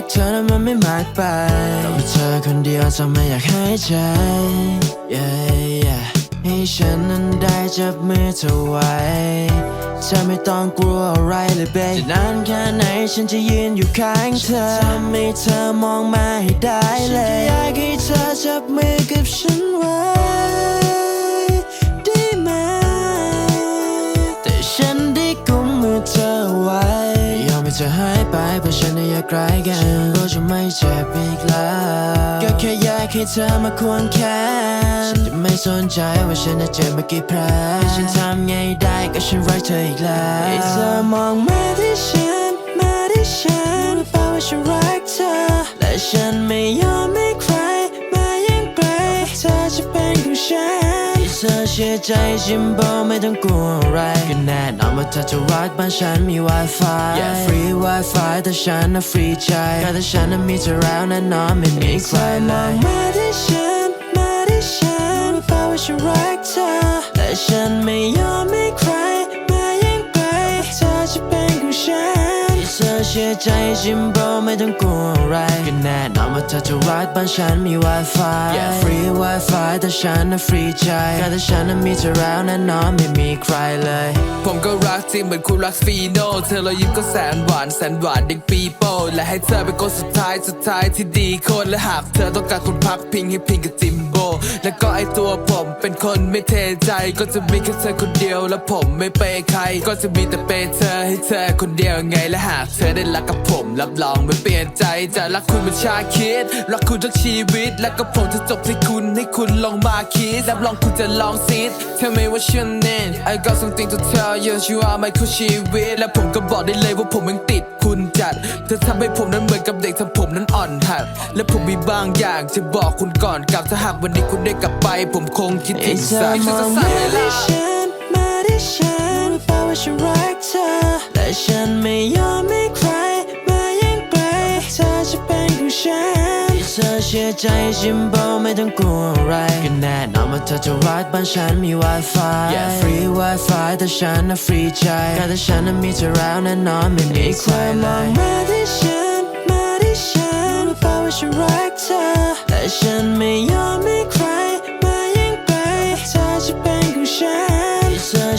กเธอนั้นมันไม่มากไปก็มีเธอคนเดียวจะไม่อยากหายใจ yeah, yeah ให้ฉันนั้นได้จับมือเธอไว้เธอไม่ต้องกลัวอะไรเลยเบจะนานแค่ไหนฉันจะยืนอยู่ข้างเธอทำให้เธอมองมาให้ได้เลยฉันอยากให้เธอจับมือกับฉันไว้ ยอมให้เธอหายไปเพราะฉันน่ะอยากไกลกันก็จะไม่เจ็บอีกแล้วก็แค่อยากให้เธอมาควงแขนฉันจะไม่สนใจว่าฉันจะเจ็บมากี่แผลฉันทำไงได้ก็ฉันรักเธออีกแล้วให้เธอมองมาที่ฉันมาที่ฉันรู้เปล่าว่าฉันรักเธอและฉันไม่ เธอเชื่อใจฉันบอกไม่ต้องกลัวอะไรก็แน่นอนว่าเธอจะรักบ้านฉันมี Wi-Fi yeah free Wi-Fi แต่ฉันน่ะฟรีใจก็แต่ฉันน่ะมีเธอแล้วแน่นอนไม่มีใครเลยมาที่ฉันมาที่ฉันรู้เปล่าว่าฉันรักเธอแต่ฉันไม่ยอมให้ใครมาแย่งไปเธอจะเป็นของฉัน เธอเชื่อใจฉันบอกไม่ต้องกลัวอะไรก็แน่นอนว่าเธอจะรักบ้านฉันมี Wi-Fi yeah free Wi-Fi แต่ฉันน่ะฟรีใจก็แต่ฉันน่ะมีเธอแล้วแน่นอนไม่มีใครเลย ผมก็รักจริงเหมือนคุณรักฟีโน่เธอรอยยิ้มก็แสนหวานแสนหวานเด็กปีโป้และให้เธอเป็นคนสุดท้ายสุดท้ายที่ดีคนและหากเธอต้องการคนพักพิงให้พิงกับจิมโบแล้วก็ไอตัวผมเป็นคนไม่เทใจ ก็จะมีแค่เธอคนเดียวและผมไม่เปย์ใคร ก็จะมีแต่เปย์เธอให้เธอคนเดียวไงและหากเธอได้รักกับผมรับรองไม่เปลี่ยนใจจะรักคุณเป็นชาคิดรักคุณทั้งชีวิต และก็ผมจะจบที่คุณให้คุณลองมาคิดรับรองคุณจะลองซิด Tell me what's your name I got something to tell you you are my คู่ชีวิตและผมก็บอกได้เลยว่าผมยังติดคุณจัดเธอทำให้ผมนั้นเหมือนกับเด็กทำผมนั้นอ่อนหัด และผมมีบางอย่างจะบอกคุณก่อนกลับถ้าหากวันนี้คุณได้กลับไป ผมคงคิดถึให้งเธอสายมองสามาเวลาที่ฉันมาที่ฉันรู้เปล่าว่าฉันรักเธอและฉันไม่ยอมให้ใครม เธอเชื่อใจฉันบอกไม่ต้องกลัวอะไรก็แน่นอนว่าเธอจะรักบ้านฉันมี Wi-Fi yeah free Wi-Fi แต่ฉันน่ะฟรีใจก็แต่ฉันน่ะมีเธอแล้วแน่นอนไม่มีใครเลยมาที่ฉันมาที่ฉันรู้เปล่าว่าฉันรักเธอและฉันไม่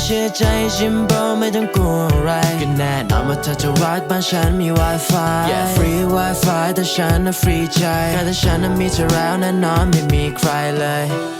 เธอเชื่อใจฉันบอกไม่ต้องกลัวอะไรก็แน่นอนว่าเธอจะรักบ้านฉันมี Wi-Fi yeah free Wi-Fi แต่ฉันน่ะฟรีใจก็แต่ฉันน่ะมีเธอแล้วแน่นอนไม่มีใครเลย